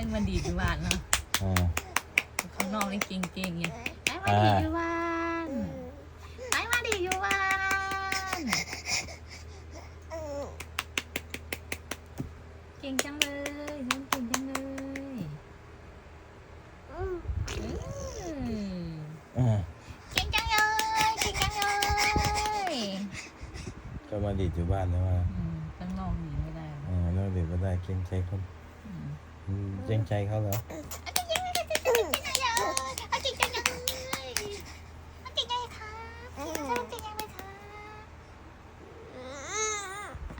ค่อยมาดีดอยู่บ้านเนาะอ่า ข้างนอกนี่เก่งๆไงไอ้มาดีดอยู่บ้านไอ้มาดีดอยู่บ้านเก่งจังเลยน้องเก่งจังเลยอืมอ่า เก่งจังเลยเก่งจังเลยก็มาดีดอยู่บ้านนะว่าอืมข้างนอกหนีไม่ได้หรอกอ่าแล้วเด็กก็ได้เกรงใจคนอืม อืมเกรงใจเขาเหรอเอาจริงๆเอาจริงๆเอาจริงๆเอาจริงๆเอาจริงๆเลยค่ะเอาจริงๆเลยค่ะ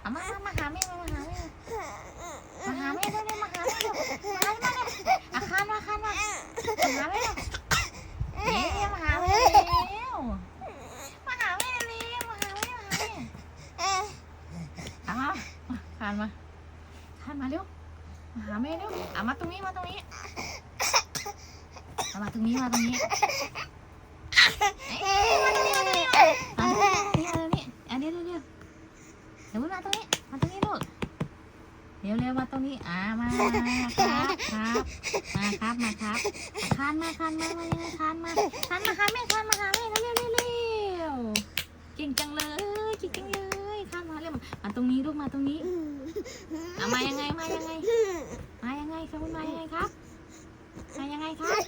เอามามามาหาแม่มาหาแม่มาหาแม่ด้วมาหาแม่ด้วมาหาแม่ด้วยอาคารมาคารมามาหาแม่ด้วนี่มาหาแม่เร็วมาหาแม่เร็วมาหาแม่มาหาแม่เอามาคานมาคานมาเร็ว มาหาแม่เร็วเอามาตรงนี้มาตรงนี้เอามาตรงนี้มาตรงนี้มาตรงนี้มาตรงนี้มาตรงนี้มาตรงนี้เดียวเดียวเดี๋ยวมาตรงนี้มาตรงนี้ลูกเร็วเร็วมาตรงนี้อ่ามาครับครับมาครับมาครับคานมาคานมามายังไงคานมาคานมาหาแม่คานมาหาแม่เร็วเร็วเร็วเก่งจังเลยเก่งจังเลยคานมาเร็วมาตรงนี้ลูกมาตรงนี้อะมามายังไงมายังไง ครับคุณมายังไงครับมายังไงครับ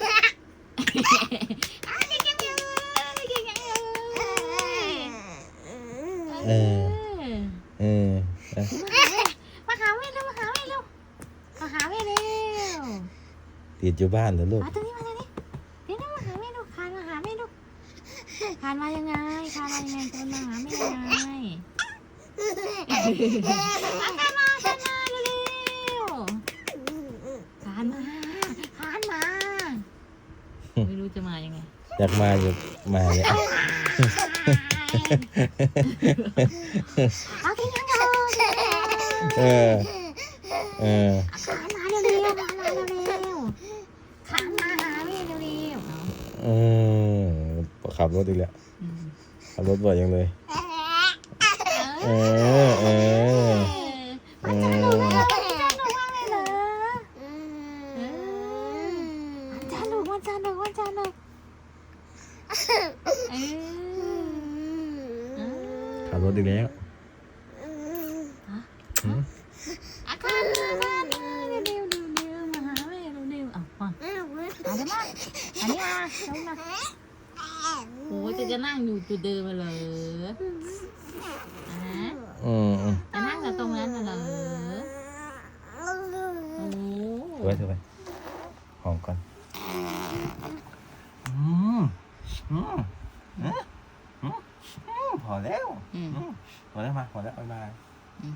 อะเก่งจังเลยเก่งจังเลยเออเออเออมาหาแม่เร็วมาหาแม่เร็วมาหาแม่เร็วดีดอยู่บ้านเหรอลูกมาตรงนี้มาตรงนี้เดี๋ยวมาหาแม่ลูกคานมาหาแม่ลูกคานมายังไงคานมายังไงคนมาหาแม่ยังไงคานมาคานมาเร็วๆคานมาคานมาไม่ รู้จะมายังไง อยากมาอยู่มาเนี่ยเอากินยังไงเออ เออ ขานมาเร็วๆมาเร็วๆขานมาหาแม่เร็วๆเอาเออขับรถอีกแล้วอืมขับรถบ่อยยังเลย เออ เออ มันจะหนุกมากเลยมันจะหนุกมากเลยเหรอมัน จะหนุกมันจะหนุกมันจะหนุกเออเออขับรถอีกแล้วหืมอาคารมาคานมาเร็วๆเร็วๆมาหาแม่เร็วๆเอามาเอาไปมาอันนี้มาเอามาโอ้ยจะจะนั่งอยู่จุดเดิมเลยอะอืมอืมจะนั่งกับตรงนั้นน่ะเหรอโอ้ถือไว้ถือไว้หอมก่อน อืมอืมอืมอืมอืมพอแล้วอืมอืมพอแล้วมาพอแล้วเอามาอืม